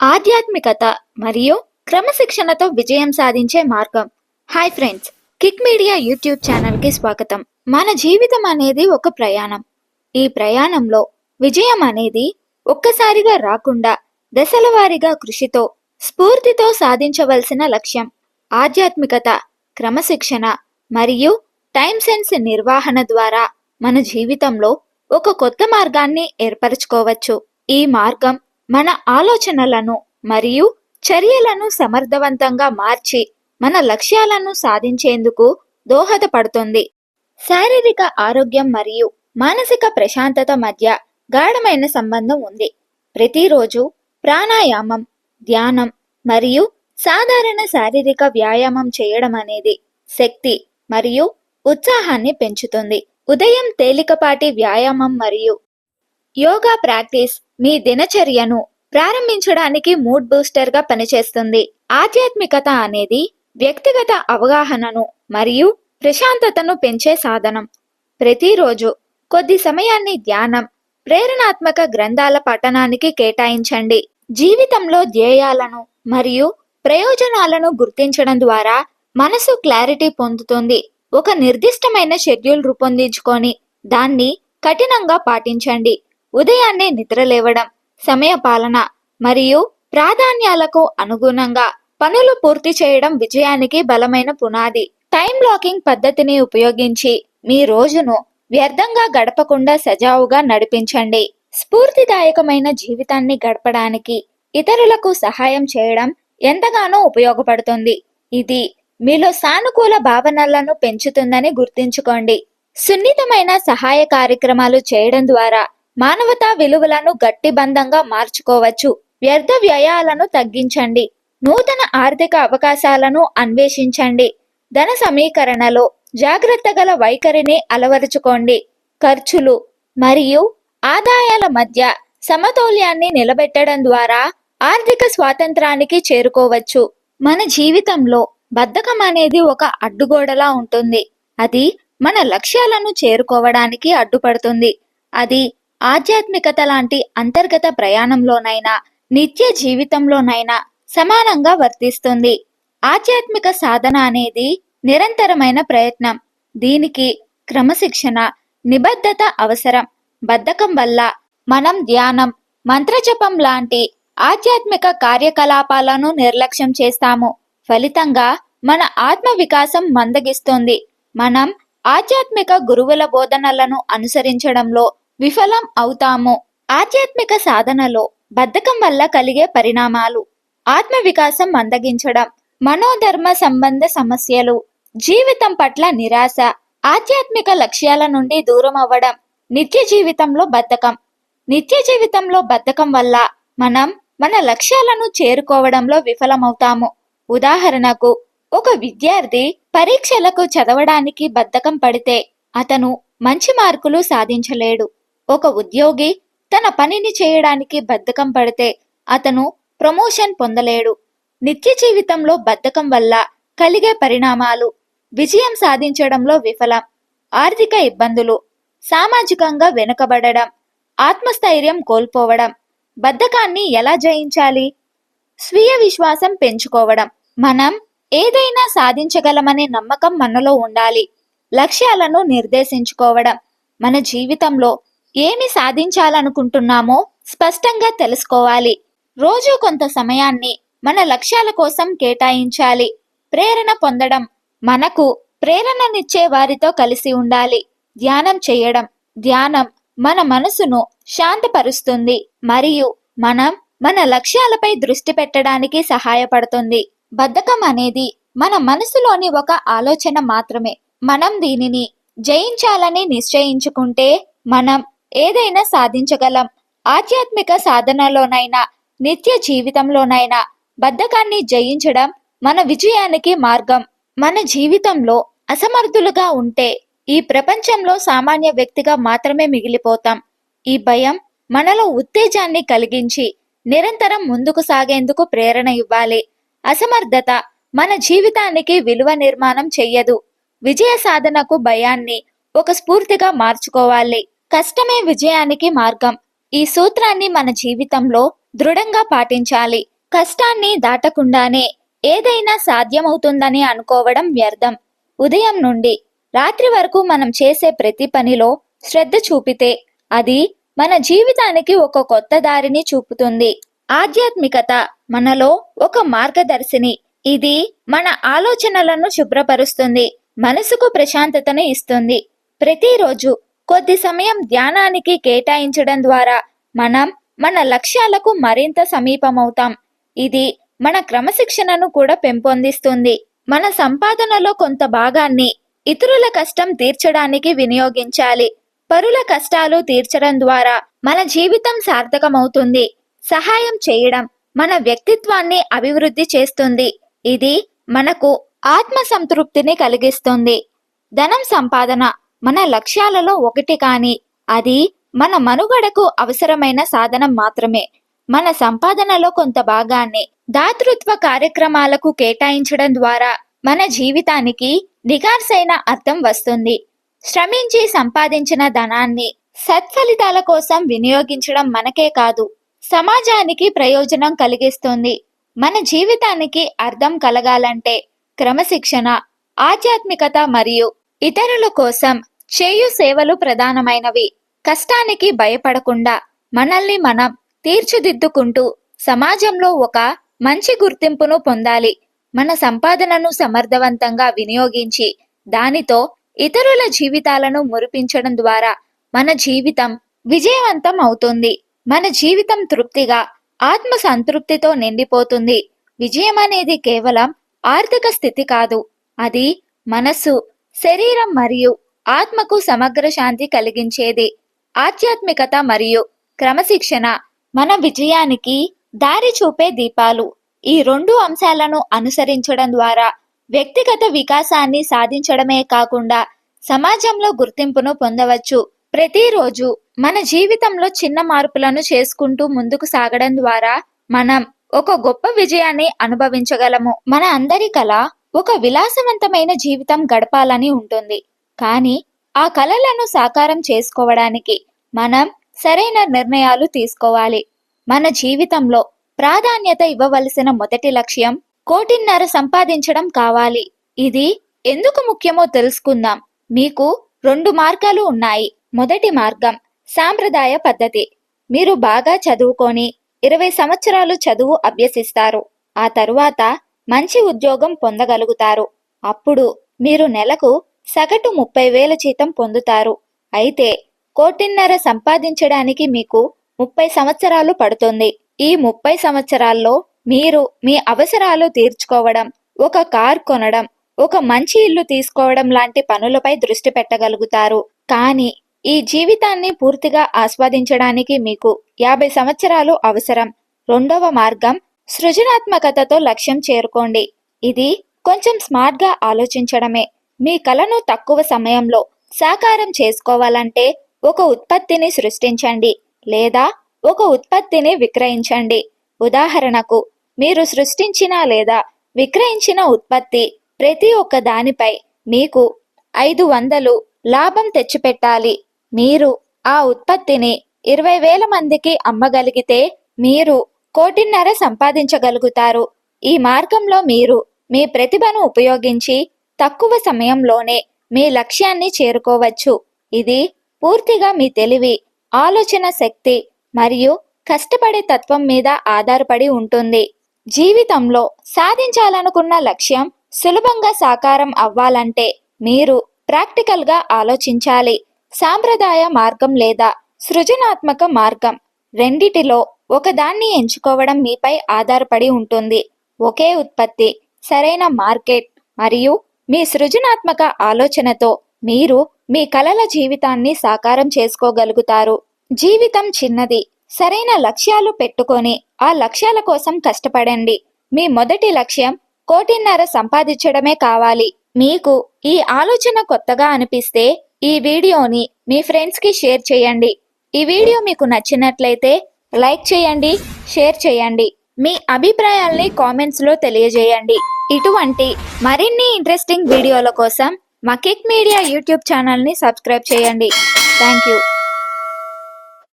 ఆధ్యాత్మికత మరియు క్రమశిక్షణతో విజయం సాధించే మార్గం. Hi friends kick media YouTube ఛానల్కి స్వాగతం. మన జీవితం అనేది ఒక ప్రయాణం. ఈ ప్రయాణంలో విజయం అనేది ఒక్కసారిగా రాకుండా దశల వారీగా కృషితో స్ఫూర్తితో సాధించవలసిన లక్ష్యం. ఆధ్యాత్మికత క్రమశిక్షణ మరియు టైం సెన్స్ నిర్వహణ ద్వారా మన జీవితంలో ఒక కొత్త మార్గాన్ని ఏర్పరచుకోవచ్చు. ఈ మార్గం మన ఆలోచనలను మరియు చర్యలను సమర్థవంతంగా మార్చి మన లక్ష్యాలను సాధించేందుకు దోహదపడుతుంది. శారీరక ఆరోగ్యం మరియు మానసిక ప్రశాంతత మధ్య గాఢమైన సంబంధం ఉంది. ప్రతిరోజు ప్రాణాయామం ధ్యానం మరియు సాధారణ శారీరక వ్యాయామం చేయడం అనేది శక్తి మరియు ఉత్సాహాన్ని పెంచుతుంది. ఉదయం తేలికపాటి వ్యాయామం మరియు యోగా ప్రాక్టీస్ మీ దినచర్యను ప్రారంభించడానికి మూడ్ బూస్టర్గా పనిచేస్తుంది. ఆధ్యాత్మికత అనేది వ్యక్తిగత అవగాహనను మరియు ప్రశాంతతను పెంచే సాధనం. ప్రతిరోజు కొద్ది సమయాన్ని ధ్యానం ప్రేరణాత్మక గ్రంథాల పఠనానికి కేటాయించండి. జీవితంలో ధ్యేయాలను మరియు ప్రయోజనాలను గుర్తించడం ద్వారా మనసు క్లారిటీ పొందుతుంది. ఒక నిర్దిష్టమైన షెడ్యూల్ రూపొందించుకొని దాన్ని కఠినంగా పాటించండి. ఉదయాన్నే నిద్రలేవడం సమయపాలన మరియు ప్రాధాన్యాలకు అనుగుణంగా పనులు పూర్తి చేయడం విజయానికి బలమైన పునాది. టైం బ్లాకింగ్ పద్ధతిని ఉపయోగించి మీ రోజును వ్యర్థంగా గడపకుండా సజావుగా నడిపించండి. స్ఫూర్తిదాయకమైన జీవితాన్ని గడపడానికి ఇతరులకు సహాయం చేయడం ఎంతగానో ఉపయోగపడుతుంది. ఇది మీలో సానుకూల భావనలను పెంచుతుందని గుర్తుంచుకోండి. సున్నితమైన సహాయ కార్యక్రమాలు చేయడం ద్వారా మానవతా విలువలను గట్టిబంధంగా మార్చుకోవచ్చు. వ్యర్థ వ్యయాలను తగ్గించండి. నూతన ఆర్థిక అవకాశాలను అన్వేషించండి. ధన సమీకరణలో జాగ్రత్త గల వైఖరిని అలవరుచుకోండి. ఖర్చులు మరియు ఆదాయాల మధ్య సమతౌల్యాన్ని నిలబెట్టడం ద్వారా ఆర్థిక స్వాతంత్రానికి చేరుకోవచ్చు. మన జీవితంలో బద్ధకం అనేది ఒక అడ్డుగోడలా ఉంటుంది. అది మన లక్ష్యాలను చేరుకోవడానికి అడ్డుపడుతుంది. అది ఆధ్యాత్మికత లాంటి అంతర్గత ప్రయాణంలోనైనా నిత్య జీవితంలోనైనా సమానంగా వర్తిస్తుంది. ఆధ్యాత్మిక సాధన అనేది నిరంతరమైన ప్రయత్నం. దీనికి క్రమశిక్షణ నిబద్ధత అవసరం. బద్ధకం వల్ల మనం ధ్యానం మంత్రజపం లాంటి ఆధ్యాత్మిక కార్యకలాపాలను నిర్లక్ష్యం చేస్తాము. ఫలితంగా మన ఆత్మ వికాసం మందగిస్తుంది. మనం ఆధ్యాత్మిక గురువుల బోధనలను అనుసరించడంలో విఫలం అవుతాము? ఆధ్యాత్మిక సాధనలో బద్ధకం వల్ల కలిగే పరిణామాలు ఆత్మ వికాసం మందగించడం మనోధర్మ సంబంధ సమస్యలు జీవితం పట్ల నిరాశ ఆధ్యాత్మిక లక్ష్యాల నుండి దూరం అవ్వడం నిత్య జీవితంలో బద్ధకం. నిత్య జీవితంలో బద్ధకం వల్ల మనం మన లక్ష్యాలను చేరుకోవడంలో విఫలమవుతాము. ఉదాహరణకు ఒక విద్యార్థి పరీక్షలకు చదవడానికి బద్ధకం పడితే అతను మంచి మార్కులు సాధించలేడు. ఒక ఉద్యోగి తన పనిని చేయడానికి బద్ధకం పడితే అతను ప్రమోషన్ పొందలేడు. నిత్య జీవితంలో బద్ధకం వల్ల కలిగే పరిణామాలు విజయం సాధించడంలో విఫలం. ఆర్థిక ఇబ్బందులు సామాజికంగా వెనుకబడడం ఆత్మస్థైర్యం కోల్పోవడం బద్ధకాన్ని ఎలా జయించాలి? స్వీయ విశ్వాసం పెంచుకోవడం. మనం ఏదైనా సాధించగలమనే నమ్మకం మనలో ఉండాలి. లక్ష్యాలను నిర్దేశించుకోవడం. మన జీవితంలో ఏమి సాధించాలనుకుంటున్నామో స్పష్టంగా తెలుసుకోవాలి. రోజు కొంత సమయాన్ని మన లక్ష్యాల కోసం కేటాయించాలి. ప్రేరణ పొందడం మనకు ప్రేరణనిచ్చే వారితో కలిసి ఉండాలి. ధ్యానం చేయడం ధ్యానం మన మనసును శాంతపరుస్తుంది. మరియు మనం మన లక్ష్యాలపై దృష్టి పెట్టడానికి సహాయపడుతుంది. బద్ధకం అనేది మన మనసులోని ఒక ఆలోచన మాత్రమే. మనం దీనిని జయించాలని నిశ్చయించుకుంటే మనం ఏదైనా సాధించగలం. ఆధ్యాత్మిక సాధనలోనైనా నిత్య జీవితంలోనైనా బద్ధకాన్ని జయించడం మన విజయానికి మార్గం. మన జీవితంలో అసమర్థులుగా ఉంటే ఈ ప్రపంచంలో సామాన్య వ్యక్తిగా మాత్రమే మిగిలిపోతాం. ఈ భయం మనలో ఉత్తేజాన్ని కలిగించి నిరంతరం ముందుకు సాగేందుకు ప్రేరణ ఇవ్వాలి. అసమర్థత మన జీవితానికి విలువ నిర్మాణం చెయ్యదు. విజయ సాధనకు భయాన్ని ఒక స్ఫూర్తిగా మార్చుకోవాలి. కష్టమే విజయానికి మార్గం. ఈ సూత్రాన్ని మన జీవితంలో దృఢంగా పాటించాలి. కష్టాన్ని దాటకుండానే ఏదైనా సాధ్యమవుతుందని అనుకోవడం వ్యర్థం. ఉదయం నుండి రాత్రి వరకు మనం చేసే ప్రతి పనిలో శ్రద్ధ చూపితే అది మన జీవితానికి ఒక కొత్త దారిని చూపుతుంది. ఆధ్యాత్మికత మనలో ఒక మార్గదర్శిని. ఇది మన ఆలోచనలను శుభ్రపరుస్తుంది. మనసుకు ప్రశాంతతను ఇస్తుంది. ప్రతిరోజు కొద్ది సమయం ధ్యానానికి కేటాయించడం ద్వారా మనం మన లక్ష్యాలకు మరింత సమీపమవుతాం. ఇది మన క్రమశిక్షణను కూడా పెంపొందిస్తుంది. మన సంపాదనలో కొంత భాగాన్ని ఇతరుల కష్టం తీర్చడానికి వినియోగించాలి. పరుల కష్టాలు తీర్చడం ద్వారా మన జీవితం సార్థకమవుతుంది. సహాయం చేయడం మన వ్యక్తిత్వాన్ని అభివృద్ధి చేస్తుంది. ఇది మనకు ఆత్మ సంతృప్తిని కలిగిస్తుంది. ధనం సంపాదన మన లక్ష్యాలలో ఒకటి కాని అది మన మనుగడకు అవసరమైన సాధనం మాత్రమే. మన సంపాదనలో కొంత భాగాన్ని దాతృత్వ కార్యక్రమాలకు కేటాయించడం ద్వారా మన జీవితానికి నిగార్సైన అర్థం వస్తుంది. శ్రమించి సంపాదించిన ధనాన్ని సత్ఫలితాల కోసం వినియోగించడం మనకే కాదు సమాజానికి ప్రయోజనం కలిగిస్తుంది. మన జీవితానికి అర్థం కలగాలంటే క్రమశిక్షణ ఆధ్యాత్మికత మరియు ఇతరుల కోసం చేయు సేవలు ప్రధానమైనవి. కష్టానికి భయపడకుండా మనల్ని మనం తీర్చిదిద్దుకుంటూ సమాజంలో ఒక మంచి గుర్తింపును పొందాలి. మన సంపాదనను సమర్థవంతంగా వినియోగించి దానితో ఇతరుల జీవితాలను మురిపించడం ద్వారా మన జీవితం విజయవంతం అవుతుంది. మన జీవితం తృప్తిగా ఆత్మ సంతృప్తితో నిండిపోతుంది. విజయం అనేది కేవలం ఆర్థిక స్థితి కాదు. అది మనస్సు శరీరం మరియు ఆత్మకు సమగ్ర శాంతి కలిగించేది. ఆధ్యాత్మికత మరియు క్రమశిక్షణ మన విజయానికి దారి చూపే దీపాలు. ఈ రెండు అంశాలను అనుసరించడం ద్వారా వ్యక్తిగత వికాసాన్ని సాధించడమే కాకుండా సమాజంలో గుర్తింపును పొందవచ్చు. ప్రతిరోజు మన జీవితంలో చిన్న మార్పులను చేసుకుంటూ ముందుకు సాగడం ద్వారా మనం ఒక గొప్ప విజయాన్ని అనుభవించగలము. మన అందరి కళ ఒక విలాసవంతమైన జీవితం గడపాలని ఉంటుంది. కానీ ఆ కలలను సాకారం చేసుకోవడానికి మనం సరైన నిర్ణయాలు తీసుకోవాలి. మన జీవితంలో ప్రాధాన్యత ఇవ్వవలసిన మొదటి లక్ష్యం కోటిన్నర సంపాదించడం కావాలి. ఇది ఎందుకు ముఖ్యమో తెలుసుకుందాం. మీకు రెండు మార్గాలు ఉన్నాయి. మొదటి మార్గం సాంప్రదాయ పద్ధతి. మీరు బాగా చదువుకొని ఇరవై సంవత్సరాలు చదువు అభ్యసిస్తారు. ఆ తరువాత మంచి ఉద్యోగం పొందగలుగుతారు. అప్పుడు మీరు నెలకు సగటు ముప్పై వేల జీతం పొందుతారు. అయితే కోటిన్నర సంపాదించడానికి మీకు ముప్పై సంవత్సరాలు పడుతుంది. ఈ ముప్పై సంవత్సరాల్లో మీరు మీ అవసరాలు తీర్చుకోవడం ఒక కార్ కొనడం ఒక మంచి ఇల్లు తీసుకోవడం లాంటి పనులపై దృష్టి పెట్టగలుగుతారు. కానీ ఈ జీవితాన్ని పూర్తిగా ఆస్వాదించడానికి మీకు యాభై సంవత్సరాలు అవసరం. రెండవ మార్గం సృజనాత్మకతతో లక్ష్యం చేరుకోండి. ఇది కొంచెం స్మార్ట్గా ఆలోచించడమే. మీ కలను తక్కువ సమయంలో సాకారం చేసుకోవాలంటే ఒక ఉత్పత్తిని సృష్టించండి లేదా ఒక ఉత్పత్తిని విక్రయించండి. ఉదాహరణకు మీరు సృష్టించిన లేదా విక్రయించిన ఉత్పత్తి ప్రతి ఒక్క దానిపై మీకు ఐదు వందలు లాభం తెచ్చిపెట్టాలి. మీరు ఆ ఉత్పత్తిని ఇరవై వేల మందికి అమ్మగలిగితే మీరు కోటిన్నర సంపాదించగలుగుతారు. ఈ మార్గంలో మీరు మీ ప్రతిభను ఉపయోగించి తక్కువ సమయంలోనే మీ లక్ష్యాన్ని చేరుకోవచ్చు. ఇది పూర్తిగా మీ తెలివి ఆలోచన శక్తి మరియు కష్టపడే తత్వం మీద ఆధారపడి ఉంటుంది. జీవితంలో సాధించాలనుకున్న లక్ష్యం సులభంగా సాకారం అవ్వాలంటే మీరు ప్రాక్టికల్గా ఆలోచించాలి. సాంప్రదాయ మార్గం లేదా సృజనాత్మక మార్గం రెండిటిలో ఒకదాన్ని ఎంచుకోవడం మీపై ఆధారపడి ఉంటుంది. ఒకే ఉత్పత్తి సరైన మార్కెట్ మరియు మీ సృజనాత్మక ఆలోచనతో మీరు మీ కలల జీవితాన్ని సాకారం చేసుకోగలుగుతారు. జీవితం చిన్నది సరైన లక్ష్యాలు పెట్టుకొని ఆ లక్ష్యాల కోసం కష్టపడండి. మీ మొదటి లక్ష్యం కోటిన్నర సంపాదించడమే కావాలి. మీకు ఈ ఆలోచన కొత్తగా అనిపిస్తే ఈ వీడియోని మీ ఫ్రెండ్స్కి షేర్ చేయండి. ఈ వీడియో మీకు నచ్చినట్లయితే లైక్ చేయండి షేర్ చేయండి. మీ అభిప్రాయాల్ని కామెంట్స్లో తెలియజేయండి. ఇటువంటి మరిన్ని ఇంట్రెస్టింగ్ వీడియోల కోసం మా కిక్ మీడియా యూట్యూబ్ ఛానల్ని సబ్స్క్రైబ్ చేయండి. Thank you